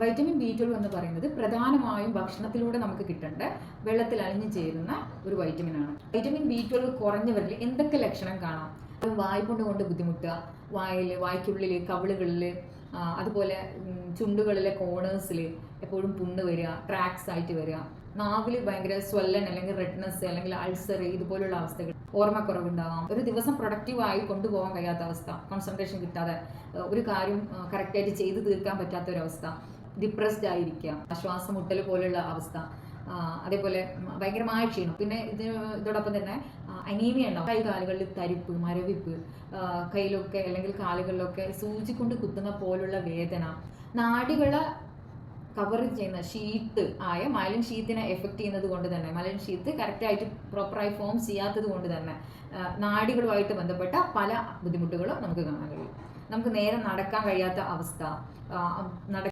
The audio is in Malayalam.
വൈറ്റമിൻ ബി ട്വൽവ് എന്ന് പറയുന്നത് പ്രധാനമായും ഭക്ഷണത്തിലൂടെ നമുക്ക് കിട്ടേണ്ട വെള്ളത്തിൽ അലിഞ്ഞു ചേരുന്ന ഒരു വൈറ്റമിനാണ് വൈറ്റമിൻ ബി ട്വൽവ് കുറഞ്ഞവരിൽ എന്തൊക്കെ ലക്ഷണം കാണാം? വായ്പുണ്ട് കൊണ്ട് ബുദ്ധിമുട്ടുക വായിൽ വായ്ക്കുള്ളിൽ കവിളുകളിൽ അതുപോലെ ചുണ്ടുകളിലെ കോണേഴ്സിൽ എപ്പോഴും പുണ്ണ് വരിക ട്രാക്സ് ആയിട്ട് വരിക. നാവിൽ ഭയങ്കര സ്വല്ലൻ അല്ലെങ്കിൽ റെഡ്നെസ് അല്ലെങ്കിൽ അൾസർ ഇതുപോലുള്ള അവസ്ഥകൾ ഓർമ്മക്കുറവുണ്ടാവാം ഒരു ദിവസം പ്രൊഡക്റ്റീവായി കൊണ്ടുപോകാൻ കഴിയാത്ത അവസ്ഥ കോൺസെൻട്രേഷൻ കിട്ടാതെ ഒരു കാര്യം കറക്റ്റായിട്ട് ചെയ്തു തീർക്കാൻ പറ്റാത്ത ഒരു അവസ്ഥ. ഡിപ്രസ്ഡ് ആയിരിക്കാം ആശ്വാസം മുട്ടൽ പോലുള്ള അവസ്ഥ. അതേപോലെ ഭയങ്കരമായ ക്ഷീണം. പിന്നെ ഇതിന് ഇതോടൊപ്പം തന്നെ അനീമിയ ഉണ്ടാവും. കൈ കാലുകളിൽ തരിപ്പ് മരവിപ്പ് കയ്യിലൊക്കെ അല്ലെങ്കിൽ കാലുകളിലൊക്കെ സൂചി കൊണ്ട് കുത്തുന്ന പോലുള്ള വേദന. നാടികളെ കവർ ചെയ്യുന്ന ഷീറ്റ് ആയ മലൻ ഷീത്തിനെ എഫക്റ്റ് ചെയ്യുന്നത് കൊണ്ട് തന്നെ മലൻ ഷീത്ത് കറക്റ്റായിട്ട് പ്രോപ്പറായി ഫോം ചെയ്യാത്തത് കൊണ്ട് തന്നെ നാടികളുമായിട്ട് ബന്ധപ്പെട്ട പല ബുദ്ധിമുട്ടുകളും നമുക്ക് കാണാൻ കഴിയും. നമുക്ക് നേരെ നടക്കാൻ കഴിയാത്ത അവസ്ഥ നട